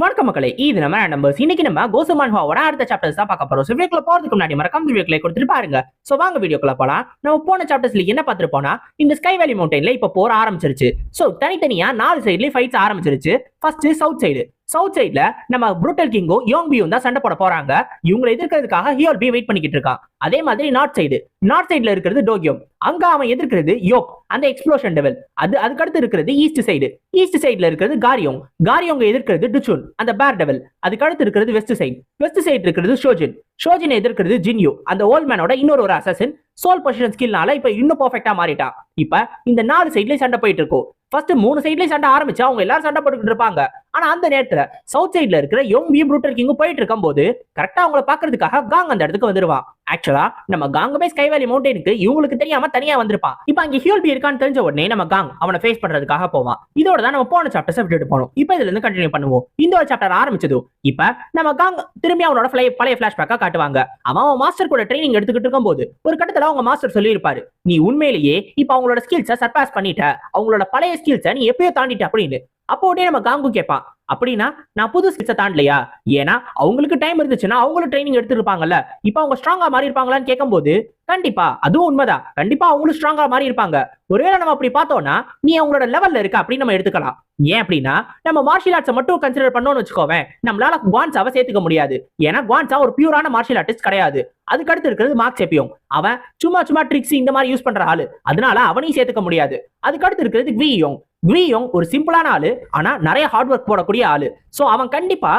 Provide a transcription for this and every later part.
வணக்கம் மக்களே இது நம்ம நம்பர்ஸ் இன்னைக்கு நம்ம கோசுமான் ஹாவோட அடுத்த சாப்டர்ஸ் தான் பார்க்க போறோம். ஸோ வீடியோக்குள்ள போறதுக்கு முன்னாடி மறக்காம வீடியோக்களை கொடுத்துட்டு பாருங்க. சோ வாங்க வீடியோக்குள்ள போலாம். நம்ம போன சாப்டர்ஸ்ல என்ன பார்த்துருப்போம்னா இந்த ஸ்கை வேலி மவுண்டன்ல இப்போ போற ஆரம்பிச்சிருச்சு. சோ தனித்தனியா நாலு சைட்லயும் ஃபைட்ஸ் ஆரம்பிச்சிருச்சு. ஃபர்ஸ்ட் சவுத் சைடு சவுத் சைட்ல நம்ம புரூட்டல் கிங்கும் யோங் பியும் தான் சண்டை போட போறாங்க. இவங்களை எதிர்க்கிறதுக்காக ஹியோல் பி வெயிட் பண்ணிக்கிட்டு இருக்கான். அதே மாதிரி நார்த் சைடு நார்த் சைடுல இருக்கிறது டோக்கியோம் அங்க அவன் எதிர்க்கிறது யோப் அந்த எக்ஸ்ப்ளோஷன் டெவல் அது அதுக்கடுத்து இருக்கிறது ஈஸ்ட் சைடு ஈஸ்ட் சைடுல இருக்கிறது காரியோங் காரியோங்க எதிர்க்கிறது டுச்சுன் அந்த பேர் டெவல் அதுக்கு அடுத்து இருக்கிறது வெஸ்ட் சைடு வெஸ்ட் சைடு இருக்கிறது ஷோஜின் ஷோஜின் எதிர்க்கிறது ஜின்யூ அந்த ஓல்ட் மேனோட இன்னொரு ஒரு அசசன் சோல் பொசிஷன் ஸ்கில்னால இப்ப இன்னும் பர்ஃபெக்டா மாறிட்டான். இப்ப இந்த நாலு சைட்லயும் சண்டை போயிட்டு இருக்கும் ஃபர்ஸ்ட் மூணு சைட்லயும் சண்டை ஆரம்பிச்சு அவங்க எல்லாரும் சண்டை போட்டுக்கிட்டு இருப்பாங்க. ஆனா அந்த நேரத்துல சவுத் சைட்ல இருக்கிற யோங் ப்ரூட்டர் கிங்கும் போயிட்டு இருக்கும் போது கரெக்டா அவங்கள பாக்குறதுக்காக காங் அந்த இடத்துக்கு வந்துருவான். ஆக்சுவலா நம்ம காங்கமே ஸ்கை வேலி மவுண்டனுக்கு இவங்களுக்கு தெரியாம தனியா வந்திருப்பான். இப்ப அங்க ஹியோல் பி இருக்கான்னு தெரிஞ்ச உடனே நம்ம காங் அவனை ஃபேஸ் பண்றதுக்காக போவான். இதோட தான் நம்ம போன சாப்டர்ஸ் விட்டுட்டு போனோம். இப்ப இதுல இருந்து கண்டினியூ பண்ணுவோம். இந்த ஒரு சாப்டர் ஆரம்பிச்சது. இப்ப நம்ம காங் திரும்பி அவனோட ஃபிளை பழைய பிளாஷ்பேக்கா காட்டுவாங்க. அவன் அவன் மாஸ்டர் கூட ட்ரைனிங் எடுத்துக்கிட்டு இருக்கும்போது ஒரு கட்டத்துல அவங்க மாஸ்டர் சொல்லியிருப்பாரு நீ உண்மையிலேயே இப்ப அவங்களோட ஸ்கில்ஸை சர்பாஸ் பண்ணிட்ட. அவங்களோட பழைய ஸ்கில்ஸை நீ எப்பயோ தாண்டிட்ட அப்படின்னு. அப்போ உடனே நம்ம காங்கு கேட்பான் அப்படின்னா நான் புது ஸ்கில்ஸை தாண்டலையா? ஏன்னா அவங்களுக்கு டைம் இருந்துச்சுன்னா அவங்களும் ட்ரைனிங் எடுத்துருப்பாங்கல்ல. இப்போ அவங்க ஸ்ட்ராங்கா மாறி இருப்பாங்களான்னு கேட்கும்போது கண்டிப்பா அதுவும் உண்மைதான். கண்டிப்பா அவங்களும் ஸ்ட்ராங்கா மாறி இருப்பாங்க. ஒருவேளை நம்ம அப்படி பார்த்தோம்னா நீ அவங்களோட லெவல்ல இருக்க அப்படின்னு நம்ம எடுத்துக்கலாம். ஏன் அப்படின்னா நம்ம மார்ஷியல் ஆர்ட்ஸை மட்டும் கன்சிடர் பண்ணோம்னு வச்சுக்கோவேன். நம்மளால குவான்ஸாவை சேர்த்துக்க முடியாது. ஏன்னா குவான்ஸா ஒரு பியூரான மார்ஷியல் ஆர்டிஸ்ட் கிடையாது. அதுக்கு அடுத்து இருக்கிறது மார்க் செப்பியோங் அவன் சும்மா சும்மா ட்ரிக்ஸ் இந்த மாதிரி யூஸ் பண்ற ஆளு. அதனால அவனையும் சேர்த்துக்க முடியாது. அதுக்கு அடுத்து இருக்கிறது வியோங் குவியோங் ஒரு சிம்பிளான ஆளு ஆனா நிறைய ஹார்ட் ஒர்க் போடக்கூடிய ஆளு. ஸோ அவன் கண்டிப்பா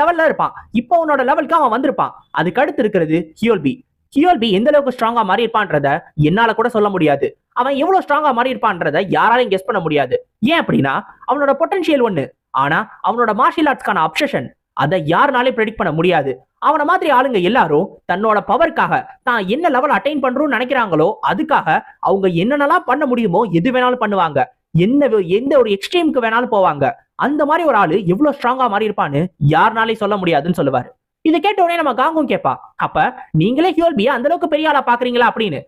லெவல்ல இருப்பான். இப்போ உன்னோட லெவலுக்கு அவன் வந்திருப்பான். அதுக்கு அடுத்து இருக்கிறது ஹியோல்பி ஹியோல்பி எந்த அளவுக்கு ஸ்ட்ராங்கா மாறி இருப்பான்றத என்னால கூட சொல்ல முடியாது. அவன் எவ்வளவு ஸ்ட்ராங்கா மாறி இருப்பான்றத யாராலையும் கெஸ் பண்ண முடியாது. ஏன் அப்படின்னா அவனோட பொட்டன்ஷியல் ஒண்ணு. ஆனா அவனோட மார்ஷியல் ஆர்ட்ஸ்க்கான அப்சஷன் அதை யாருனாலே ப்ரெடிக்ட் பண்ண முடியாது. அவனை மாதிரி ஆளுங்க எல்லாரும் தன்னோட பவருக்காக தான் என்ன லெவல் அட்டைன் பண்றோம்னு நினைக்கிறாங்களோ அதுக்காக அவங்க என்னென்னலாம் பண்ண முடியுமோ எது வேணாலும் பண்ணுவாங்க. என்ன வே- எந்த ஒரு எக்ஸ்ட்ரீமுக்கு வேணாலும் போவாங்க. அந்த மாதிரி ஒரு ஆளு எவ்வளவு ஸ்ட்ராங்கா மாறி இருப்பான்னு யாருனாலே சொல்ல முடியாதுன்னு சொல்லுவாரு. இதை கேட்ட உடனே நம்ம காங்கும் கேட்பா அப்ப நீங்களே ஹியோல்பியா அந்த அளவுக்கு பெரிய ஆளா பாக்குறீங்களா? அப்படின்னு.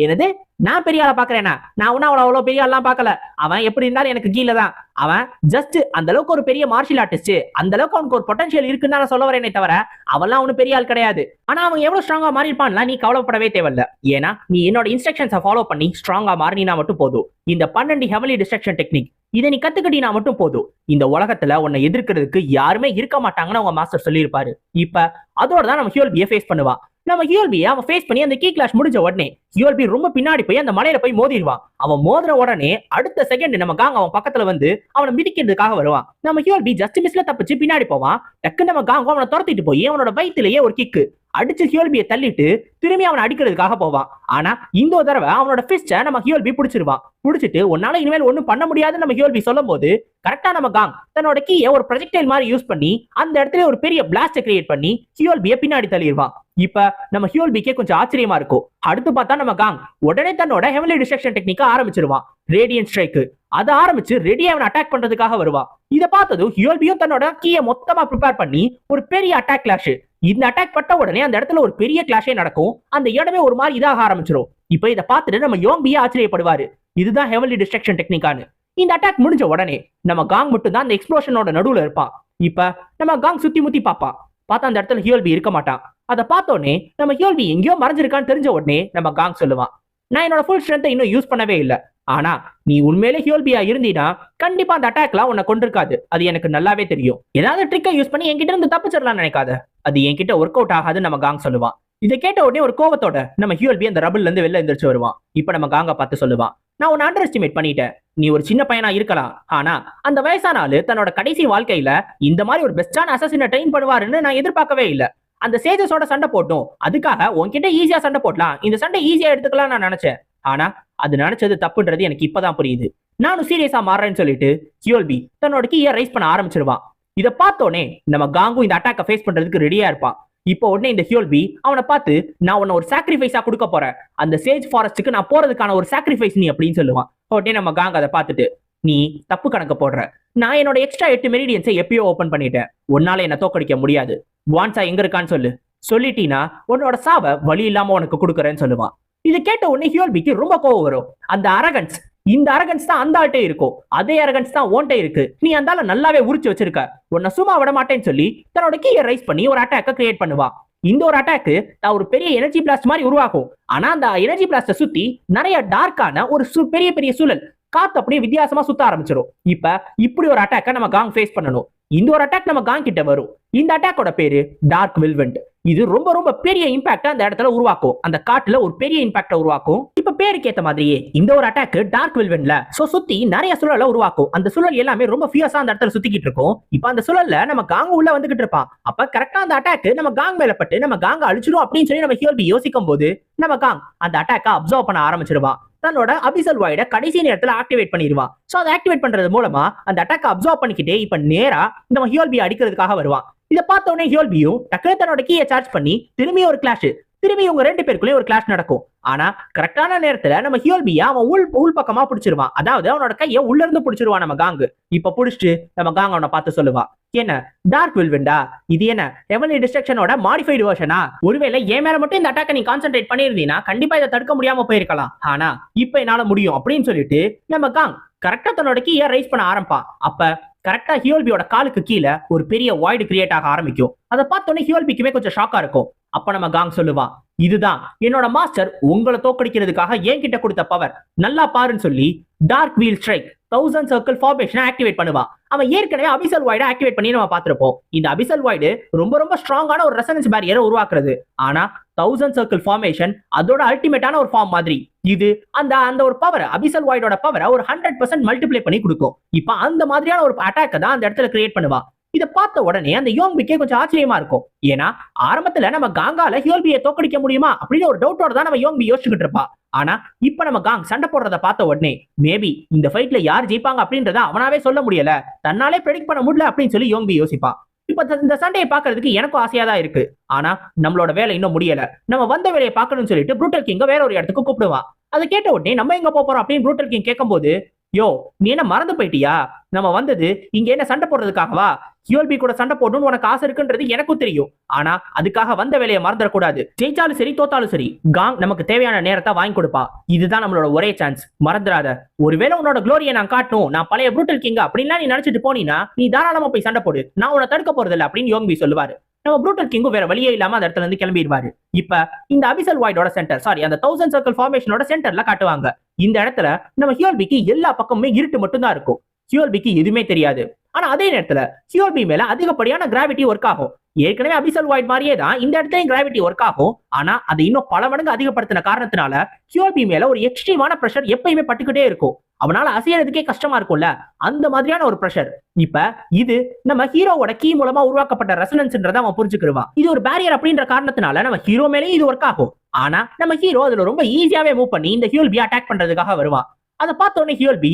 என்னது? நான் பெரிய ஆளை பாக்குறேனா? நான் ஒன்னும் அவ்வளவு அவ்வளவு பெரிய ஆள்லாம் பார்க்கல அவன் எப்படி இருந்தாலும் எனக்கு கீழே தான். அவன் ஜஸ்ட் அந்த அளவுக்கு ஒரு பெரிய மார்ஷியல் ஆர்டிஸ்ட் அந்த அளவுக்கு அவனுக்கு ஒரு பொட்டன்ஷியல் இருக்குன்னு நான் சொல்ல வரேனே தவிர அவெல்லாம் அவனு பெரிய ஆள் கிடையாது. ஆனா அவன் எவ்வளவு ஸ்ட்ராங்கா மாறி இருப்பான்லாம் நீ கவலைப்படவே தேவையில்ல. ஏன்னா நீ என்னோட இன்ஸ்ட்ரக்ஷன்ஸை ஃபாலோ பண்ணி ஸ்ட்ராங்கா மாறினா மட்டும் போதும். இந்த பன்னெண்டு ஹெவலி டிஸ்ட்ரக்ஷன் டெக்னிக் இதை நீ கத்துக்கிட்டீனா மட்டும் போதும். இந்த உலகத்துல உன்னை எதிர்க்கிறதுக்கு யாருமே இருக்க மாட்டாங்கன்னு அவங்க மாஸ்டர் சொல்லியிருப்பாரு. இப்ப அதோட தான் நம்ம ஹியோல்பியை ஃபேஸ் பண்ணுவான். நம்ம ஹியோல்பியை அவன் ஃபேஸ் பண்ணி அந்த கீ கிளாஷ் முடிஞ்ச உடனே யூஎல்பி ரொம்ப பின்னாடி போய் அந்த மலையில போய் மோதிடுவான். அவன் மோதின உடனே அடுத்த செகண்ட் நம்ம காங் அவன் பக்கத்துல வந்து அவனை மிதிக்கிறதுக்காக வருவான். நம்ம யூஎல்பி ஜஸ்ட் மிஸ்ல தப்பிச்சு பின்னாடி போவான். டக்கு நம்ம காங் அவனை துரத்திட்டு போய் அவனோட வயிற்றுலயே ஒரு கிக்கு அடிச்சு ஹியோல்பியை தள்ளிட்டு திரும்பி அவனை அடிக்கிறதுக்காக போவான். ஆனா இந்த ஒரு தடவை அவனோட ஃபிஸ்ட நம்ம ஹியோல்பி பிடிச்சிருவான். பிடிச்சிட்டு உன்னால இனிமேல் ஒண்ணும் பண்ண முடியாதுன்னு நம்ம ஹியோல்பி சொல்லும் போது கரெக்டா நம்ம காங் தன்னோட கீயை ஒரு ப்ரொஜெக்டைல் மாதிரி யூஸ் பண்ணி அந்த இடத்துல ஒரு பெரிய பிளாஸ்ட கிரியேட் பண்ணி ஹியோல்பியை பின்னாடி தள்ளிடுவான். இப்ப நம்ம ஹியோல்பிக்கே கொஞ்சம் ஆச்சரியமா இருக்கும். அடுத்து பார்த்தா நம்ம காங் உடனே தன்னோட ஹெவலி டிஸ்ட்ரக்ஷன் டெக்னிக்கா ஆரம்பிச்சிருவான் ரேடியன் ஸ்ட்ரைக்கு அதை ஆரம்பிச்சு ரெடி அவன் அட்டாக் பண்றதுக்காக வருவான் இதை பார்த்ததும் ஹியோல்பியும் தன்னோட கீயை மொத்தமா ப்ரிப்பேர் பண்ணி ஒரு பெரிய அட்டாக் கிளாஷ் இந்த அட்டாக் பட்ட உடனே அந்த இடத்துல ஒரு பெரிய கிளாஷே நடக்கும். அந்த இடமே ஒரு மாதிரி இதாக ஆரம்பிச்சிடும் இப்போ இதை பார்த்துட்டு நம்ம யோம்பியே ஆச்சரியப்படுவாரு. இதுதான் ஹெவலி டிஸ்ட்ரக்ஷன் டெக்னிக்கானு இந்த அட்டாக் முடிஞ்ச உடனே நம்ம காங் மட்டும் தான் அந்த எக்ஸ்ப்ளோஷனோட நடுவுல இருப்பான் இப்ப நம்ம காங் சுத்தி முத்தி பார்ப்பான் பார்த்தா அந்த இடத்துல ஹியோல்பி இருக்க மாட்டான் அதை பார்த்தோன்னே நம்ம கேள்வி எங்கேயோ மறைஞ்சிருக்கான்னு தெரிஞ்ச உடனே நம்ம காங் சொல்லுவான். நான் என்னோட ஃபுல் ஸ்ட்ரென்த்தை இன்னும் யூஸ் பண்ணவே இல்லை. ஆனா நீ உண்மையிலே ஹியோல்பியா இருந்தீனா கண்டிப்பா அந்த அட்டாக்லாம் உன்னை கொண்டிருக்காது அது எனக்கு நல்லாவே தெரியும். ஏதாவது ட்ரிக்கை யூஸ் பண்ணி என்கிட்ட இருந்து தப்பிச்சிடலாம் நினைக்காத. அது என்கிட்ட ஒர்க் அவுட் ஆகாதுன்னு நம்ம காங் சொல்லுவான். இதை கேட்ட உடனே ஒரு கோவத்தோட நம்ம ஹியோல்பி அந்த ரபுல்ல இருந்து வெளில எந்திரிச்சு வருவான். இப்ப நம்ம காங்க பார்த்து சொல்லுவான். நான் உன்னை அண்டர் எஸ்டிமேட் பண்ணிட்டேன். நீ ஒரு சின்ன பையனா இருக்கலாம். ஆனா அந்த வயசான ஆளு தன்னோட கடைசி வாழ்க்கையில இந்த மாதிரி ஒரு பெஸ்டான அசசினை ட்ரெயின் பண்ணுவாருன்னு நான் எதிர்பார்க்கவே இல்லை. அந்த சேஜஸோட சண்டை போட்டும். அதுக்காக உன்கிட்ட ஈஸியா சண்டை போடலாம். இந்த சண்டை ஈஸியா எடுத்துக்கலாம் நான் நினைச்சேன். ஆனா அது நினைச்சது தப்புன்றது எனக்கு இப்பதான் புரியுது. நானும் சீரியஸா மாறுறேன்னு சொல்லிட்டு கியோல்பி தன்னோட கீயை ரைஸ் பண்ண ஆரம்பிச்சிருவான். இதை பார்த்தோன்னே நம்ம காங்கும் இந்த அட்டாக்கை ஃபேஸ் பண்றதுக்கு ரெடியா இருப்பான். இப்போ உடனே இந்த ஹியோல்பி அவனை பார்த்து நான் உன்னை ஒரு சாக்ரிஃபைஸா கொடுக்க போறேன். அந்த சேஜ் ஃபாரஸ்ட்டுக்கு நான் போறதுக்கான ஒரு சாக்ரிஃபைஸ் நீ அப்படின்னு சொல்லுவான். உடனே நம்ம காங்க அதை பார்த்துட்டு நீ தப்பு கணக்கு போடுற. நான் என்னோட எக்ஸ்ட்ரா எட்டு மெரிடியன்ஸை எப்பயோ ஓபன் பண்ணிட்டேன். உன்னால என்ன தோக்கடிக்க முடியாது. வான்சா எங்க இருக்கான்னு சொல்லு. சொல்லிட்டீனா உன்னோட சாவை வழி இல்லாம உனக்கு கொடுக்குறேன்னு சொல்லுவான். இது கேட்ட உடனே ஹியோல்பிக்கு ரொம்ப கோவம் வரும். அந்த அரகன்ஸ் இந்த அரகன்ஸ் தான் அந்த ஆள்கிட்ட இருக்கும் அதே அரகன்ஸ் தான் ஓன்ட்டே இருக்கு. நீ அந்தால நல்லாவே உரிச்சு வச்சிருக்க. உன்னை சும்மா விட மாட்டேன்னு சொல்லி தன்னோட கீயை ரைஸ் பண்ணி ஒரு அட்டாக்கை கிரியேட் பண்ணுவா. இந்த ஒரு அட்டாக்கு நான் ஒரு பெரிய எனர்ஜி பிளாஸ்ட் மாதிரி உருவாகும். ஆனா அந்த எனர்ஜி பிளாஸ்ட சுத்தி நிறைய டார்க்கான ஒரு பெரிய பெரிய சூழல். காத்து அப்படியே வித்தியாசமா சுத்த ஆரம்பிச்சிடும் இப்ப இப்படி ஒரு அட்டாக்கை நம்ம காங் ஃபேஸ் பண்ணணும். இந்த ஒரு அட்டாக் நம்ம காங் கிட்ட வரும். இந்த அட்டாக்கோட பேரு டார்க் வில்வெண்ட் இது ரொம்ப ரொம்ப பெரிய இம்பாக்ட் அந்த இடத்துல உருவாக்கும். அந்த காட்டுல ஒரு பெரிய இம்பாக்ட உருவாக்கும். இப்ப பேருக்கு ஏத்த மாதிரியே இந்த ஒரு அட்டாக் டார்க் வில்வெண்ட்ல சோ சுத்தி நிறைய சுழல உருவாக்கும். அந்த சுழல் எல்லாமே ரொம்ப ஃபியர்ஸா அந்த இடத்துல சுத்திக்கிட்டு இருக்கும். இப்ப அந்த சுழல்ல நம்ம காங்க உள்ள வந்துகிட்டு இருப்பான். அப்ப கரெக்டா அந்த அட்டாக் நம்ம காங் மேல பட்டு நம்ம காங்க அழிச்சிடும் அப்படின்னு சொல்லி நம்ம ஹியோல்பி யோசிக்கும் போது நம்ம காங் அந்த அட்டாக்க அப்சர்வ் பண்ண ஆரம்பிச்சிருவான். தன்னோட அபிசல் வாய்ட கடைசி நேரத்துல ஆக்டிவேட் பண்ணிடுவான் சோ அதை ஆக்டிவேட் பண்றது மூலமா அந்த அட்டாக் அப்சர்வ் பண்ணிக்கிட்டே இப்ப நேரா நம்ம ஹியோல்பி அடிக்கிறதுக்காக வருவான் இதை பார்த்த உடனே ஹியோல்பியும் டக்குனு தன்னோட கீயை சார்ஜ் பண்ணி திரும்பி ஒரு கிளாஷ் திரும்பி இவங்க ரெண்டு பேருக்குள்ளே ஒரு கிளாஷ் நடக்கும். ஆனா கரெக்டான நேரத்துல நம்ம ஹியோல்பியா அவன் உள் உள் பக்கமா பிடிச்சிருவான். அதாவது அவனோட கையை உள்ள இருந்து பிடிச்சிருவான் நம்ம காங்கு இப்ப புடிச்சிட்டு நம்ம காங் அவனை பார்த்து சொல்லுவான். என்ன? டார்க் வில்வெண்டா இது என்ன? ஹெவன்லி டிஸ்ட்ரக்ஷனோட மாடிஃபைடு வெர்ஷனா ஒருவேளை என் மேல மட்டும் இந்த அட்டாக்கை நீ கான்சென்ட்ரேட் பண்ணியிருந்தீங்கன்னா கண்டிப்பா இதை தடுக்க முடியாம போயிருக்கலாம். ஆனா இப்ப என்னால முடியும் அப்படின்னு சொல்லிட்டு நம்ம காங் கரெக்டா தன்னோட கீயை ரைஸ் பண்ண ஆரம்பிப்பான். அப்ப கரெக்டா ஹியோல்பியோட காலுக்கு கீழே ஒரு பெரிய வாய்டு கிரியேட் ஆக ஆரம்பிக்கும். அதை பார்த்தோன்னே ஹியோல்பிக்குமே கொஞ்சம் ஷாக்கா இருக்கும். அப்ப நம்ம காங் சொல்லுவான் இதுதான் என்னோட மாஸ்டர் உங்களை தோக்கடிக்கிறதுக்காக என்கிட்ட கொடுத்த பவர் நல்லா பாருன்னு சொல்லி dark wheel strike thousand circle ஃபார்மேஷனை activate பண்ணுவான் அவன் ஏற்கனவே அபிசல் வாய்டை ஆக்டிவேட் பண்ணி நம்ம பார்த்துருப்போம். இந்த அபிசல் வாய்டு ரொம்ப ரொம்ப ஸ்ட்ராங்கான ஒரு ரெசனன்ஸ் பேரியரை உருவாக்குறது. ஆனா தௌசண்ட் சர்க்கிள் ஃபார்மேஷன் அதோட அல்டிமேட்டான ஒரு ஃபார்ம் மாதிரி. இது அந்த அந்த ஒரு பவர் அபிசல் வாய்டோட பவரை ஒரு ஹண்ட்ரட் பர்சன்ட் மல்டிப்ளை பண்ணி கொடுக்கும். இப்போ அந்த மாதிரியான ஒரு அட்டாக்கை தான் அந்த இடத்துல கிரியேட் பண்ணுவா. இதை பார்த்த உடனே அந்த யோங்பிக்கே கொஞ்சம் ஆச்சரியமா இருக்கும். ஏன்னா ஆரம்பத்துல நம்ம காங்கால ஹியோல்பியை தோக்கடிக்க முடியுமா? அப்படின்னு ஒரு டவுட்டோட தான் நம்ம யோங்பி யோசிச்சுக்கிட்டு இருப்பா. ஆனா இப்ப நம்ம காங் சண்டை போடுறத பார்த்த உடனே மேபி இந்த ஃபைட்ல யார் ஜெயிப்பாங்க? அப்படின்றத அவனாவே சொல்ல முடியல. தன்னாலே ப்ரெடிக்ட் பண்ண முடியல அப்படின்னு சொல்லி யோங்பி யோசிப்பான் இப்ப இந்த- சண்டையை பாக்குறதுக்கு எனக்கும் ஆசையா தான் இருக்கு. ஆனா நம்மளோட வேலை இன்னும் முடியல. நம்ம வந்த வேலையை பார்க்கணும்னு சொல்லிட்டு ப்ரூட்டல் கிங்க வேற ஒரு இடத்துக்கு கூப்பிடுவான். அதை கேட்ட உடனே நம்ம எங்க போறோம்? அப்படின்னு ப்ரூட்டல் கிங் கேட்கும்போது யோ நீ என்ன மறந்து போயிட்டியா? நம்ம வந்தது இங்க என்ன சண்டை போடுறதுக்காகவா? ஹியோல்பி கூட சண்டை போடணும்னு உனக்கு ஆசை இருக்குன்றது எனக்கும் தெரியும். ஆனா அதுக்காக வந்த வேலையை மறந்துடக்கூடாது. ஜெயிச்சாலும் சரி தோத்தாலும் சரி காங் நமக்கு தேவையான நேரத்தை வாங்கி கொடுப்பா. இதுதான் நம்மளோட ஒரே சான்ஸ் மறந்துடாத. ஒருவேளை உன்னோட குளோரியை நான் காட்டணும். நான் பழைய ப்ரூட்டல் கிங் அப்படின்லாம் நீ நினைச்சிட்டு போனீனா நீ தாராளமா போய் சண்டை போடு. நான் உன்னை தடுக்க போறதில்ல அப்படின்னு யோங்கி சொல்லுவாரு. நம்ம ப்ரூட்டல் கிங்கும் வேற வழியே இல்லாம அந்த இடத்துல இருந்து கிளம்பிடுவாரு. இப்ப இந்த அபிசல் வாய்டோட சென்டர் சாரி அந்த தௌசண்ட் சர்க்கிள் ஃபார்மேஷனோட சென்டர்ல காட்டுவாங்க. இந்த இடத்துல நம்ம ஹியோல்பிக்கு எல்லா பக்கமுமே இருட்டு மட்டும்தான் இருக்கும். சியோல்பிக்கு எதுவுமே தெரியாது. ஆனா அதே நேரத்துல சியோல்பி மேல அதிகப்படியான கிராவிட்டி ஒர்க் ஆகும். ஏற்கனவே அபிசல் வாய்ட் மாதிரியே தான் இந்த இடத்துலயும் கிராவிட்டி ஒர்க் ஆகும். ஆனா அதை இன்னும் பல மடங்கு அதிகப்படுத்தின காரணத்தினால சியோல்பி மேல ஒரு எக்ஸ்ட்ரீமான ப்ரெஷர் எப்பயுமே பட்டுக்கிட்டே இருக்கும். அவனால அசையறதுக்கே கஷ்டமா இருக்கும்ல. அந்த மாதிரியான ஒரு ப்ரெஷர் இப்ப இது நம்ம ஹீரோவோட கீ மூலமா உருவாக்கப்பட்ட ரெசனன்ஸ்ன்றத அவன் புரிஞ்சுக்கிடுவான். இது ஒரு பேரியர் அப்படின்ற காரணத்தினால நம்ம ஹீரோ மேலேயும் இது ஒர்க் ஆகும். ஆனா நம்ம ஹீரோ அதுல ரொம்ப ஈஸியாவே மூவ் பண்ணி இந்த ஹியோல்பி அட்டாக் பண்றதுக்காக வருவான். அதை பார்த்த உடனே ஹியோல்பி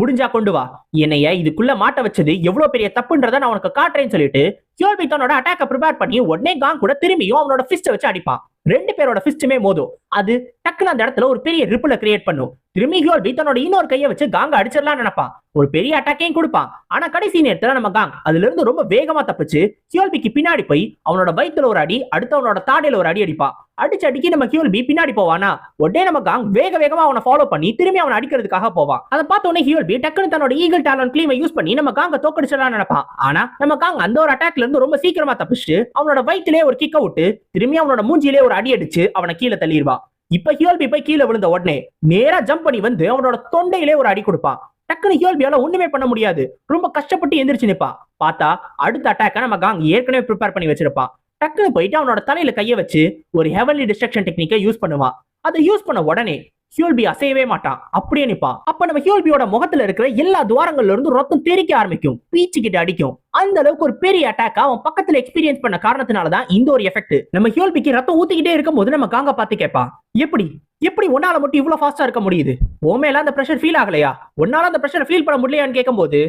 முடிஞ்சா கொண்டு வா. என்னைய இதுக்குள்ள மாட்ட வச்சது எவ்வளவு பெரிய தப்புன்றத நான் உனக்கு காட்டுறேன்னு சொல்லிட்டு கியோல்பி தன்னோட அட்டாக்க ப்ரிப்பேர் பண்ணி உடனே காங் கூட திரும்பியும் அவனோட ஃபிஸ்ட வச்சு அடிப்பான். ரெண்டு பேரோட ஃபிஸ்ட்டுமே மோதும். அது டக்குன்னு அந்த இடத்துல ஒரு பெரிய ரிப்பிள கிரியேட் பண்ணும். திரும்பி ஹியோல்பி தன்னோட இன்னொரு கையை வச்சு காங்க அடிச்சிடலாம் நினைப்பான். ஒரு பெரிய அட்டாக்கையும் கொடுப்பான். ஆனா கடைசி நேரத்துல நம்ம காங் அதுல இருந்து ரொம்ப வேகமா தப்பிச்சு ஹியோல்பிக்கு பின்னாடி போய் அவனோட வயித்துல ஒரு அடி அடுத்து அவனோட தாடையில ஒரு அடி அடிப்பான். அடிச்சு அடிக்கி நம்ம ஹியோல்பி பின்னாடி போவானா? உடனே நம்ம காங் வேக வேகமா அவனை ஃபாலோ பண்ணி திரும்பி அவனை அடிக்கிறதுக்காக போவான். அதை பார்த்த உடனே ஹியோல்பி டக்குன்னு தன்னோட ஈகிள் டேலன் கிளீமை யூஸ் பண்ணி நம்ம காங்க தோக்கடிச்சிடலாம் நினைப்பான். ஆனா நம்ம காங் அந்த ஒரு அட்டாக்ல இருந்து ரொம்ப சீக்கிரமா தப்பிச்சுட்டு அவனோட வயிற்றுலேயே ஒரு கிக்க விட்டு திரும்பி அவனோட மூஞ்சிலே ஒரு அடி அடிச்சு அவனை கீழே தள்ளிடுவான். இப்ப ஹியோல்பி போய் கீழே விழுந்த உடனே நேரா ஜம்ப் பண்ணி வந்து அவனோட தொண்டையிலே ஒரு அடி கொடுப்பான் டக்குனு ஹியோல்பியால ஒண்ணுமே பண்ண முடியாது. ரொம்ப கஷ்டப்பட்டு எந்திரிச்சு நிப்பான் பார்த்தா அடுத்த அட்டாக்க நம்ம காங் ஏற்கனவே ப்ரிப்பேர் பண்ணி வச்சிருப்பான் டக்குனு போயிட்டு அவனோட தலையில கையை வச்சு ஒரு ஹெவன்லி டிஸ்ட்ரக்ஷன் டெக்னிக்கை யூஸ் பண்ணுவான். அதை யூஸ் பண்ண உடனே ஹியோல்பி அசையவே மாட்டான். அப்படியே நிப்பான். அப்ப நம்ம ஹியோல்பியோட முகத்துல இருக்கிற எல்லா துவாரங்கள்ல இருந்து ரத்தம் தெரிக்க ஆரம்பிக்கும். பீச்சுக்கிட்டு அடிக்கும். அந்த அளவுக்கு ஒரு பெரிய அட்டாக் அவன் பக்கத்துல எக்ஸ்பீரியன்ஸ் பண்ண காரணத்தினால தான் இந்த ஒரு எஃபெக்ட் நம்ம ஹியோல்பிக்கு ரத்தம் ஊத்திக்கிட்டே இருக்கும்போது நம்ம காங்க பார்த்து கேட்பான். எப்படி? எப்படி உன்னால மட்டும் இவ்வளவு ஃபாஸ்டா இருக்க முடியுது? உன் அந்த பிரஷர் ஃபீல் ஆகலையா? உன்னால அந்த பிரஷர் ஃபீல் பண்ண முடியலையான்னு கேட்கும்போது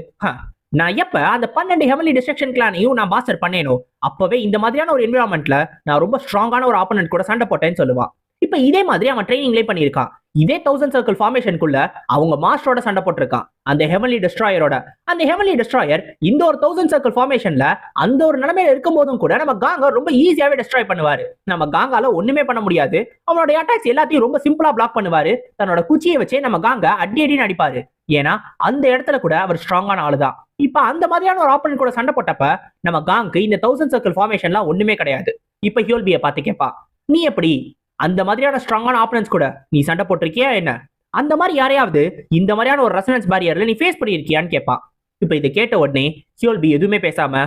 நான் எப்ப அந்த பன்னெண்டு ஹெவன்லி டிஸ்ட்ரக்ஷன் கிளானையும் நான் மாஸ்டர் பண்ணேனோ அப்பவே இந்த மாதிரியான ஒரு என்விரான்மெண்ட்ல நான் ரொம்ப ஸ்ட்ராங்கான ஒரு ஆப்போனன்ட் கூட சண்டை போட்டேன்னு சொல்லுவான். இப்ப இதே மாதிரி அவன் ட்ரைனிங்லேயே பண்ணியிருக்கான். இதே தௌசண்ட் சர்க்கிள் ஃபார்மேஷனுக்குள்ள அவங்க மாஸ்டரோட சண்டை போட்டிருக்கான். அந்த ஹெவன்லி டெஸ்ட்ராயரோட அந்த ஹெவன்லி டெஸ்ட்ராயர் இந்த ஒரு தௌசண்ட் சர்க்கிள் ஃபார்மேஷன்ல அந்த ஒரு நிலைமையில இருக்கும் போதும் கூட நம்ம காங்க ரொம்ப ஈஸியாவே டெஸ்ட்ராய் பண்ணுவாரு. நம்ம காங்கால ஒண்ணுமே பண்ண முடியாது. அவனோட அட்டாக்ஸ் எல்லாத்தையும் ரொம்ப சிம்பிளா பிளாக் பண்ணுவாரு. தன்னோட குச்சியை வச்சே நம்ம காங்க அடி அடின்னு அடிப்பாரு. ஏன்னா அந்த இடத்துல கூட அவர் ஸ்ட்ராங்கான ஆளுதான். இப்ப அந்த மாதிரியான ஒரு ஆப்பனன் கூட சண்டை போட்டப்ப நம்ம காங்க்கு இந்த தௌசண்ட் சர்க்கிள் ஃபார்மேஷன்லாம் ஒண்ணுமே கிடையாது. இப்ப ஹியோல்பியை பார்த்து கேட்பா நீ எப்படி அந்த மாதிரியான ஸ்ட்ராங்கான ஆப்பனன்ஸ் கூட நீ சண்டை போட்டிருக்கியா என்ன? அந்த மாதிரி யாரையாவது இந்த மாதிரியான ஒரு ரெசனன்ஸ் பேரியர்ல நீ ஃபேஸ் பண்ணியிருக்கியான்னு கேட்பான். இப்போ இதை கேட்ட உடனே ஹியோல்பி எதுவுமே பேசாம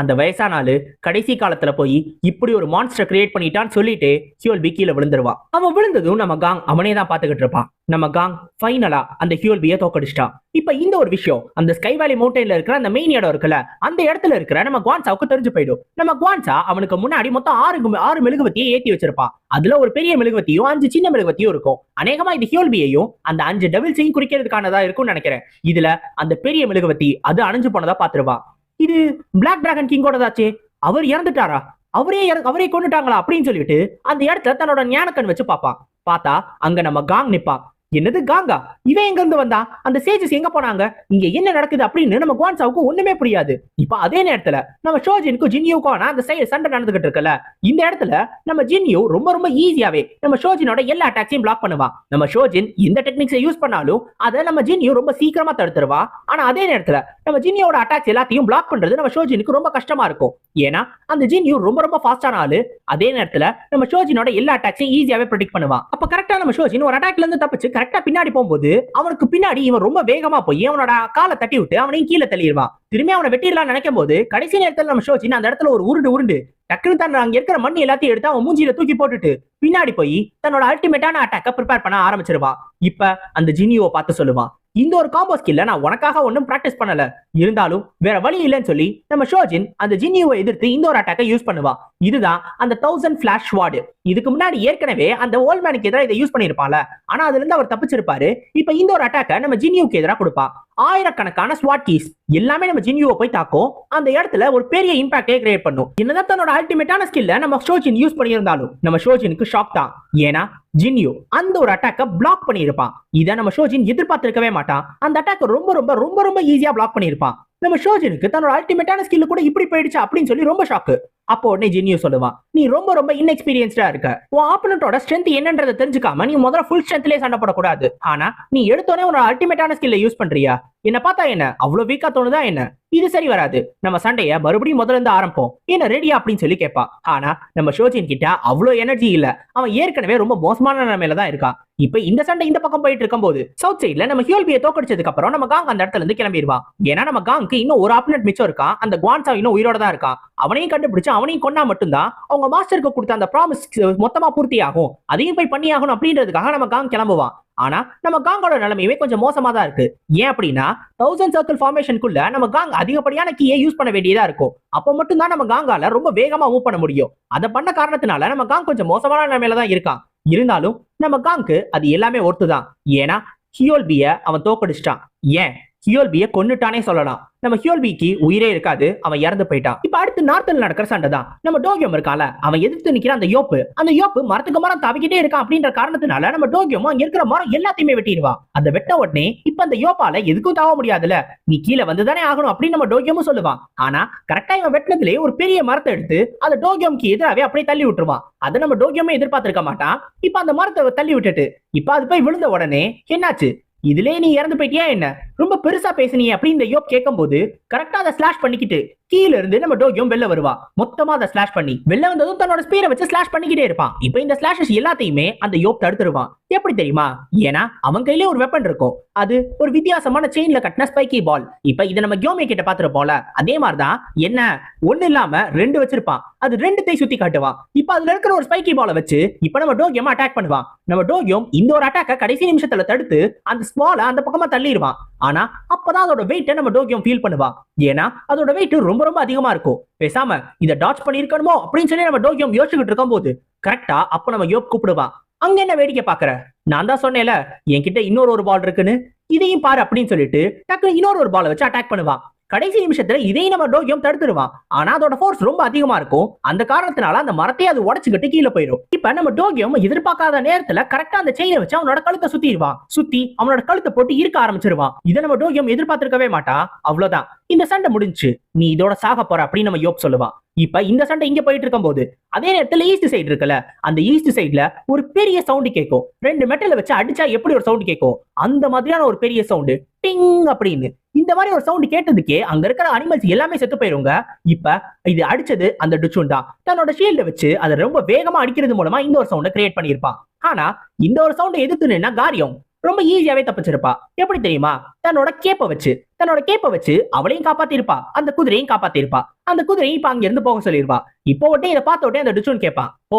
அந்த வயசான ஆளு கடைசி காலத்துல போய் இப்படி ஒரு மான்ஸ்டர் கிரியேட் பண்ணிட்டான்னு சொல்லிட்டு ஹியோல்பி கீழே விழுந்துருவான் அவன் விழுந்ததும் நம்ம காங் அவனே தான் பாத்துக்கிட்டு இருப்பான். நம்ம காங் ஃபைனலா அந்த ஹியோல்பியை தோக்கடிச்சிட்டான். இப்ப இந்த ஒரு விஷயம் அந்த ஸ்கை வேலி மவுண்டன்ல இருக்கிற அந்த மெயின் இடம் இருக்குல்ல அந்த இடத்துல இருக்கிற நம்ம குவான்சாவுக்கு தெரிஞ்சு போயிடும். நம்ம குவான்சா அவனுக்கு முன்னாடி மொத்தம் ஆறு ஆறு மெழுகுவத்தியை ஏத்தி வச்சிருப்பான். அதுல ஒரு பெரிய மெழுகுவத்தியும் அஞ்சு சின்ன மெழுகுவத்தியும் இருக்கும். அநேகமா இது ஹியோல்பியையும் அந்த அஞ்சு டெவில்ஸையும் குறிக்கிறதுக்கானதா இருக்கும்னு நினைக்கிறேன். இதுல அந்த பெரிய மெழுகுவத்தி அது அணைஞ்சு போனதா பாத்துருவான் இது பிளாக் டிராகன் கிங்கோடதாச்சு அவர் இறந்துட்டாரா? அவரே இற- அவரே கொண்டுட்டாங்களா அப்படின்னு சொல்லிட்டு அந்த இடத்துல தன்னோட ஞானக்கண் வச்சு பார்ப்பான். பார்த்தா அங்க நம்ம காங் நிப்பான். என்னது காங்கா? இவன் எங்க இருந்து வந்தா அந்த சேஜஸ் எங்க போனாங்க? இங்க என்ன நடக்குது அப்படின்னு நம்ம குவான்சாவுக்கு ஒண்ணுமே புரியாது. இப்ப அதே நேரத்துல நம்ம ஷோஜினுக்கும் ஜின்யூக்கும் அந்த சைடு சண்டை நடந்துகிட்டு இருக்கல இந்த இடத்துல நம்ம ஜின்யூ ரொம்ப ரொம்ப ஈஸியாவே நம்ம ஷோஜினோட எல்லா அட்டாக்ஸையும் பிளாக் பண்ணுவான் நம்ம ஷோஜின் எந்த டெக்னிக்ஸை யூஸ் பண்ணாலும் அதை நம்ம ஜின்யூ ரொம்ப சீக்கிரமா தடுத்துருவா. ஆனா அதே நேரத்துல நம்ம ஜின்யோட அட்டாக்ஸ் எல்லாத்தையும் பிளாக் பண்றது நம்ம ஷோஜினுக்கு ரொம்ப கஷ்டமா இருக்கும். ஏன்னா அந்த ஜின்யூ ரொம்ப ரொம்ப ஃபாஸ்டான ஆளு. அதே நேரத்துல நம்ம ஷோஜினோட எல்லா அட்டாக்ஸையும் ஈஸியாவே ப்ரொடிக்ட் பண்ணுவான் அப்ப கரெக்டா நம்ம ஷோஜின் ஒரு அட்டாக்ல இருந்து தப்பிச்சு கரெக்டா பின்னாடி போகும்போது அவனுக்கு பின்னாடி இவன் ரொம்ப வேகமா போய் அவனோட காலை தட்டி விட்டு அவனையும் கீழே தள்ளிடுவான் திரும்பி அவனை வெட்டிடலாம் நினைக்கும் போது கடைசி நேரத்துல நம்ம ஷோஜின் அந்த இடத்துல ஒரு உருண்டு உருண்டு டக்குனு தான் அங்க இருக்கிற மண் எல்லாத்தையும் எடுத்து அவன் மூஞ்சியில தூக்கி போட்டுட்டு பின்னாடி போய் தன்னோட அல்டிமேட்டான அட்டாக்க ப்ரிப்பேர் பண்ண ஆரம்பிச்சிருவான் இப்ப அந்த ஜினியோவை பார்த்து சொல்லுவான் இந்த ஒரு காம்போ ஸ்கில்ல நான் உனக்காக ஒன்றும் பிராக்டிஸ் பண்ணல. இருந்தாலும் வேற வழி இல்லைன்னு சொல்லி நம்ம ஷோஜின் அந்த ஜின்யூவை எதிர்த்து இந்த ஒரு அட்டாக்கை யூஸ் பண்ணுவா. இதுதான் அந்த தௌசண்ட் பிளாஷ் வார்டு இதுக்கு முன்னாடி ஏற்கனவே அந்த ஓல்ட் மேனுக்கு எதிராக இதை யூஸ் பண்ணிருப்பான்ல ஆனா அதுல இருந்து அவர் தப்பிச்சிருப்பாரு. இப்ப இந்த ஒரு அட்டாக்கை நம்ம ஜினியூக்கு எதிராக கொடுப்பா. ஆயிரக்கணக்கான ஸ்வாட் கீஸ் எல்லாமே நம்ம ஜின்யூவை போய் தாக்கும். அந்த இடத்துல ஒரு பெரிய இம்பாக்டே கிரியேட் பண்ணும். என்னதான் தன்னோட அல்டிமேட்டான ஸ்கில்ல நம்ம ஷோஜின் யூஸ் பண்ணியிருந்தாலும் நம்ம ஷோஜினுக்கு ஷாக் தான். ஏன்னா ஜின்யூ அந்த ஒரு அட்டாக்கை பிளாக் பண்ணியிருப்பான். இதை நம்ம ஷோஜின் எதிர்பார்த்திருக்கவே மாட்டான். அந்த அட்டாக் ரொம்ப ரொம்ப ரொம்ப ரொம்ப ஈஸியா பிளாக் பண்ணியிருப்பான். நம்ம ஷோஜினுக்கு தன்னோட அல்டிமேட்டான ஸ்கில் கூட இப்படி போயிடுச்சு அப்படின்னு சொல்லி ரொம்ப ஷாக்கு அப்போ உடனே ஜின்யூ சொல்லுவான் நீ ரொம்ப ரொம்ப இன்எக்ஸ்பீரியன்ஸ்டா இருக்க. உன் ஆப்பனட்டோட ஸ்ட்ரென்த் என்னன்றதை தெரிஞ்சுக்காம நீ முதல்ல ஃபுல் ஸ்ட்ரென்த்லயே சண்டை போடக்கூடாது. ஆனா நீ எடுத்தோடனே உன்னோட அல்டிமேட்டான ஸ்கில்ல யூஸ் பண்றியா? என்ன பார்த்தா என்ன? அவ்வளவு வீக்கா தோணுதா என்ன? இது சரி வராது. நம்ம சண்டைய மறுபடியும் முதல்ல இருந்து ஆரம்பிப்போம். என்ன ரெடியா அப்படின்னு சொல்லி கேட்பான். ஆனா நம்ம ஷோஜின் கிட்ட அவ்வளவு எனர்ஜி இல்ல. அவன் ஏற்கனவே ரொம்ப மோசமான நிலைமையில தான் இருக்கான். இப்ப இந்த சண்டை இந்த பக்கம் போயிட்டு இருக்கும்போது சவுத் சைடுல நம்ம ஹியோல்பியை தோக்கடிச்சதுக்கு அப்புறம் நம்ம காங் அந்த இடத்துல இருந்து கிளம்பிடுவான். ஏன்னா நம்ம காங்க்கு இன்னும் ஒரு ஆப்னட் மிச்சம் இருக்கான். அந்த குவான்சா இன்னும் உயிரோட தான் இருக்கான். அவனையும் கண்டுபிடிச்சு அவனையும் கொன்னா மட்டும்தான் அவங்க மாஸ்டருக்கு கொடுத்த அந்த ப்ராமிஸ் மொத்தமா பூர்த்தி ஆகும் அதையும் போய் பண்ணி ஆகணும் அப்படின்றதுக்காக நம்ம காங் கிளம்புவான். ஆனா நம்ம காங்கோட நிலைமையுமே கொஞ்சம் மோசமா தான் இருக்கு. ஏன் அப்படின்னா தௌசண்ட் சர்க்கிள் ஃபார்மேஷனுக்குள்ள நம்ம காங் அதிகப்படியான கீயை யூஸ் பண்ண வேண்டியதா இருக்கும். அப்போ மட்டும்தான் நம்ம காங்கால ரொம்ப வேகமா மூவ் பண்ண முடியும். அதை பண்ண காரணத்தினால நம்ம காங் கொஞ்சம் மோசமான நிலைமையில தான் இருக்கான். இருந்தாலும் நம்ம காங்க்கு அது எல்லாமே ஒர்த்து தான் ஏன்னா ஹியோல்பிய அவன் தோக்கடிச்சிட்டான் ஏன்? ஹியோல்பியை கொன்னுட்டானே சொல்லலாம். நம்ம ஹியோல்பிக்கு உயிரே இருக்காது அவன் இறந்து போயிட்டான். இப்ப அடுத்து நார்த்தல் நடக்கிற சண்டை தான். நம்ம டோகியோம் இருக்கால அவன் எதிர்த்து நிக்கிற அந்த யோப்பு. அந்த யோப்பு மரத்துக்கு மரம் தவிக்கிட்டே இருக்கான் அப்படின்ற காரணத்தினால நம்ம டோகியோமோ அங்க இருக்கிற மரம் எல்லாத்தையுமே வெட்டிடுவா. அந்த வெட்ட உடனே இப்ப அந்த யோப்பால எதுக்கும் தாவ முடியாதுல நீ கீழே வந்துதானே ஆகணும் அப்படின்னு நம்ம டோகியோமும் சொல்லுவான் ஆனா கரெக்டா இவன் வெட்டினதுலேயே ஒரு பெரிய மரத்தை எடுத்து அந்த டோகியோம்க்கு எதிராகவே அப்படியே தள்ளி விட்டுருவான். அதை நம்ம டோகியோமே எதிர்பார்த்திருக்க மாட்டான். இப்ப அந்த மரத்தை தள்ளி விட்டுட்டு இப்ப அது போய் விழுந்த உடனே என்னாச்சு? இதுலயே நீ இறந்து போயிட்டியா என்ன? ரொம்ப பெருசா பேசினீங்க அப்படின்னு இந்த யோப் கேட்கும்போது கரெக்டா அதை ஸ்லாஷ் பண்ணிக்கிட்டு கீழ இருந்து நம்ம டோகியம் வெளில வருவா. மொத்தமா அதை ஸ்லாஷ் பண்ணி. வெளில வந்ததும் தன்னோட ஸ்பீரை வச்சு ஸ்லாஷ் பண்ணிக்கிட்டே இருப்பான். இப்போ இந்த ஸ்லாஷஸ் எல்லாத்தையுமே அந்த யோப் தடுத்துருவான். எப்படி தெரியுமா? ஏன்னா அவன் கையிலே ஒரு வெப்பன் இருக்கும். அது ஒரு வித்தியாசமான செயின்ல கட்டின ஸ்பைக்கி பால் இப்ப இதை நம்ம கியோமே கிட்ட பாத்துருப்போம்ல அதே மாதிரிதான் என்ன? ஒண்ணு இல்லாம ரெண்டு வச்சிருப்பான். அது ரெண்டுத்தையும் சுத்தி காட்டுவான். இப்ப அதுல இருக்கிற ஒரு ஸ்பைக்கி பால வச்சு இப்ப நம்ம டோகியம் அட்டாக் பண்ணுவான். நம்ம டோகியம் இந்த ஒரு அட்டாக்க கடைசி நிமிஷத்துல தடுத்து அந்த ஸ்மால அந்த பக்கமா தள்ளிடுவான் ஆனா அப்பதான் அதோட வெயிட்டை நம்ம டோக்கியம் ஃபீல் பண்ணுவான் ஏன்னா அதோட வெயிட் ரொம்ப ரொம்ப அதிகமா இருக்கும் பேசாம இதை டாச் பண்ணிருக்கணுமோ அப்படின்னு சொல்லி நம்ம டோக்கியம் யோசிச்சுக்கிட்டு இருக்கும் போது கரெக்டா அப்ப நம்ம யோப் கூப்பிடுவான் அங்க என்ன வேடிக்கை பாக்குற நான் தான் சொன்னேன்ல என்கிட்ட இன்னொரு ஒரு பால் இருக்குன்னு. இதையும் பாரு அப்படின்னு சொல்லிட்டு டக்குனு இன்னொரு ஒரு பாலை வச்சு அட்டாக் பண்ணுவான் கடைசி நிமிஷத்துல இதையும் நம்ம டோக்கியம் தடுத்துருவான். ஆனா அதோட ஃபோர்ஸ் ரொம்ப அதிகமா இருக்கும். அந்த காரணத்தினால அந்த மரத்தையே அது உடச்சுக்கிட்டு கீழே போயிடும். இப்ப நம்ம டோக்கியம் எதிர்பார்க்காத நேரத்துல கரெக்டா அந்த செயினை வச்சு அவனோட கழுத்தை சுத்திடுவான். சுத்தி அவனோட கழுத்தை போட்டு இருக்க ஆரம்பிச்சிருவான். இதை நம்ம டோக்கியம் எதிர்பார்த்திருக்கவே மாட்டான் அவ்வளவுதான். இந்த சண்டை முடிஞ்சுச்சு நீ இதோட சாக போற அப்படின்னு நம்ம யோப் சொல்லுவான். இப்ப இந்த சண்டை இங்க போயிட்டு இருக்கும் போது அதே நேரத்துல ஈஸ்ட் சைடு இருக்குல்ல அந்த ஈஸ்ட் சைடுல ஒரு பெரிய சவுண்ட் கேட்கும். ரெண்டு மெட்டலை வச்சு அடிச்சா எப்படி ஒரு சவுண்ட் கேட்கும்? அந்த மாதிரியான ஒரு பெரிய சவுண்டு டிங் அப்படின்னு. இந்த மாதிரி ஒரு சவுண்ட் கேட்டதுக்கே அங்க இருக்கிற அனிமல்ஸ் எல்லாமே செத்து போயிருங்க. இப்ப இது அடிச்சது அந்த டுச்சுன் தான். தன்னோட ஷீல்ட வச்சு அதை ரொம்ப வேகமா அடிக்கிறது மூலமா இந்த ஒரு சவுண்டை கிரியேட் பண்ணியிருப்பான். ஆனா இந்த ஒரு சவுண்டை எதிர்த்து நின்னா காரியம். ரொம்ப ஈஸியாவே தப்பிச்சிருப்பா. எப்படி தெரியுமா? தன்னோட கேப்ப வச்சு தன்னோட கேப்ப வச்சு அவளையும் காப்பாத்திருப்பா. அந்த குதிரையும் காப்பாத்திருப்பா. அந்த குதிரையும் இப்ப அங்க இருந்து போக சொல்லிருப்பா. இப்போ உடனே இதை பார்த்த உடனே அந்த டிச்சுன் கேட்பான் ஓ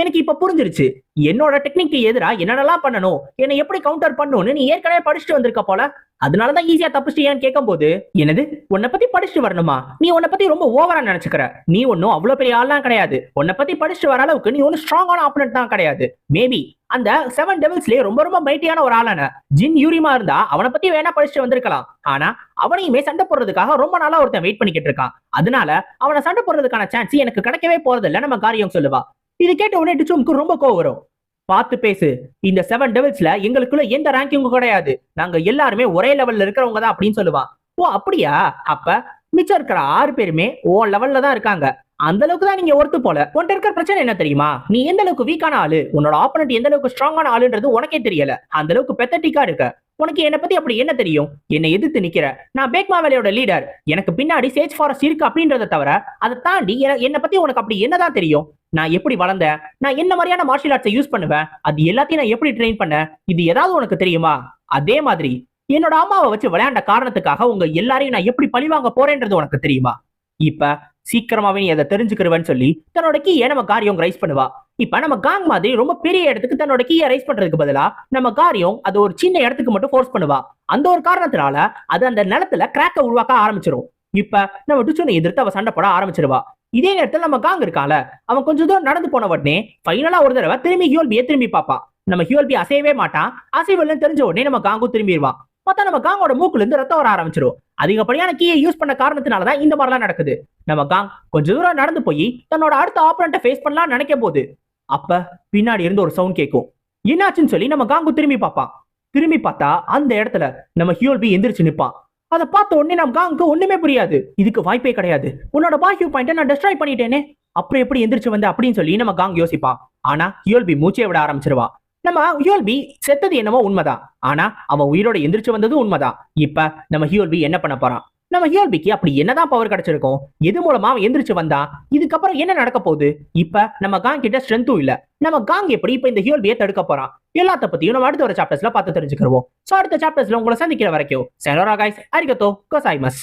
எனக்கு இப்ப புரிஞ்சிருச்சு. என்னோட டெக்னிக்கு எதிரா என்னென்னலாம் பண்ணணும்? என்னை எப்படி கவுண்டர் பண்ணணும்னு நீ ஏற்கனவே படிச்சுட்டு வந்திருக்க போல. அதனாலதான் ஈஸியா தப்பிச்சிட்டியான்னு கேட்கும் போது என்னது? உன்னை பத்தி படிச்சுட்டு வரணுமா? நீ உன்னை பத்தி ரொம்ப ஓவரா நினைச்சுக்கிற. நீ ஒன்னும் அவ்வளவு பெரிய ஆள்லாம் கிடையாது. உன்னை பத்தி படிச்சுட்டு வர அளவுக்கு நீ ஒன்னும் ஸ்ட்ராங்கான ஆப்பனட் தான் கிடையாது. மேபி அந்த செவன் டெவில்ஸ்லயே ரொம்ப ரொம்ப மைட்டியான ஒரு ஆளான ஜின் யூரிமா இருந்தா அவனை பத்தி வேணா படிச்சுட்டு வந்திருக்கலாம். ஆனா அவனையுமே சண்டை போடுறதுக்காக ரொம்ப நாளா ஒருத்தன் வெயிட் பண்ணிக்கிட்டு இருக்கான். அதனால அவனை சண்டை போடுறதுக்கான சான்ஸ் எனக்கு கிடைக்கவே போறதில்ல நம்ம காரியம் சொல்லுவா. இது கேட்ட உடனே டிச்சும்க்கு ரொம்ப கோவம் வரும். பார்த்து பேசு இந்த செவன் டெவில்ஸ்ல எங்களுக்குள்ள எந்த ரேங்கிங்கும் கிடையாது. நாங்க எல்லாருமே ஒரே லெவல்ல இருக்கிறவங்க தான் அப்படின்னு சொல்லுவான் ஓ அப்படியா? அப்ப மிச்சம் இருக்கிற ஆறு பேருமே ஓ லெவல்ல தான் இருக்காங்க. அந்த அளவுக்கு தான் நீங்க ஒருத்து போல. உன்கிட்ட இருக்கிற பிரச்சனை என்ன தெரியுமா? நீ எந்த அளவுக்கு வீக்கான ஆளு? உன்னோட ஆப்பனண்ட் எந்த அளவுக்கு ஸ்ட்ராங்கான ஆளுன்றது உனக்கே தெரியல. அந்த அளவுக்கு பெத்தட்டிக்கா இருக்க. உனக்கு என்னை பத்தி அப்படி என்ன தெரியும்? என்னை எதிர்த்து நிக்கிற. நான் பேக்மா வேலையோட லீடர் எனக்கு பின்னாடி சேஜ் ஃபாரஸ்ட் இருக்கு அப்படின்றத தவிர அதை தாண்டி என்னை பத்தி உனக்கு அப்படி என்னதான் தெரியும்? நான் எப்படி வளர்ந்தேன்? நான் என்ன மாதிரியான மார்ஷியல் ஆர்ட்ஸை யூஸ் பண்ணுவேன்? அது எல்லாத்தையும் நான் எப்படி ட்ரெயின் பண்ணேன்? இது ஏதாவது உனக்கு தெரியுமா? அதே மாதிரி என்னோட அம்மாவை வச்சு விளையாண்ட காரணத்துக்காக உங்க எல்லாரையும் நான் எப்படி பழிவாங்க போறேன்றது உனக்கு தெரியுமா? இப்ப சீக்கிரமாவே நீ அதை தெரிஞ்சுக்கிறவன்னு சொல்லி தன்னோட கீயை நம்ம காரியம் ரைஸ் பண்ணுவா. இப்ப நம்ம காங் மாதிரி ரொம்ப பெரிய இடத்துக்கு தன்னோட கீயை ரைஸ் பண்றதுக்கு பதிலா நம்ம காரியம் அது ஒரு சின்ன இடத்துக்கு மட்டும் ஃபோர்ஸ் பண்ணுவா. அந்த ஒரு காரணத்தினால அது அந்த நிலத்துல கிராக்க உருவாக்க ஆரம்பிச்சிடும் இப்ப நம்ம டுச்சுனை எதிர்த்து அவ சண்டை போட ஆரம்பிச்சிருவா. இதே நேரத்துல நம்ம காங் இருக்கால அவன் கொஞ்சம் தூரம் நடந்து போன உடனே ஃபைனலா ஒரு தடவை திரும்பி ஹியோல்பியை திரும்பி பார்ப்பான் நம்ம ஹியோல்பி அசையவே மாட்டான். அசைவல்லன்னு தெரிஞ்ச உடனே நம்ம காங்கும் திரும்பிடுவான் பார்த்தா நம்ம காங்கோட மூக்குல இருந்து ரத்தம் வர ஆரம்பிச்சிடும் அதிகப்படியான கீயை யூஸ் பண்ண காரணத்தினாலதான் இந்த மாதிரிலாம் நடக்குது. நம்ம காங் கொஞ்ச தூரம் நடந்து போய் தன்னோட அடுத்த ஆப்பரண்ட்டை ஃபேஸ் பண்ணலாம் நினைக்கும் போது அப்ப பின்னாடி இருந்து ஒரு சவுண்ட் கேட்கும். என்னாச்சுன்னு சொல்லி நம்ம காங்கு திரும்பி பார்ப்பான். திரும்பி பார்த்தா அந்த இடத்துல நம்ம ஹியோல்பி எந்திரிச்சு நிற்பான். அதை பார்த்த உடனே நம்ம காங்க்கு ஒண்ணுமே புரியாது. இதுக்கு வாய்ப்பே கிடையாது. உன்னோட பாக்கியூ பாயிண்ட்டை நான் டெஸ்ட்ராய் பண்ணிட்டேனே. அப்புறம் எப்படி எந்திரிச்சு வந்த அப்படின்னு சொல்லி நம்ம காங் யோசிப்பான். ஆனா ஹியோல்பி மூச்சே விட ஆரம்பிச்சிருவா நம்ம ஹியோல்பி செத்தது என்னமோ உண்மைதான் ஆனா அவன் உயிரோட எந்திரிச்சு வந்தது உண்மைதான் இப்ப நம்ம ஹியோல்பி என்ன பண்ண போறான்? நம்ம ஹியோல்பிக்கு அப்படி என்னதான் பவர் கிடைச்சிருக்கும்? எது மூலமா அவன் எந்திரிச்சு வந்தா? இதுக்கப்புறம் என்ன நடக்க போகுது? இப்ப நம்ம காங் கிட்ட ஸ்ட்ரென்த்தும் இல்ல. நம்ம காங் எப்படி இப்ப இந்த ஹியோல்பியை தடுக்க போறான்? எல்லாத்த பத்தியும் நம்ம அடுத்த ஒரு சாப்டர்ஸ்ல பார்த்து தெரிஞ்சுக்கிறோம் சோ அடுத்த சாப்டர்ஸ்ல உங்களை சந்திக்கிற வரைக்கும் செனோரா கைஸ் அரிகத்தோ கோசாய்மஸ்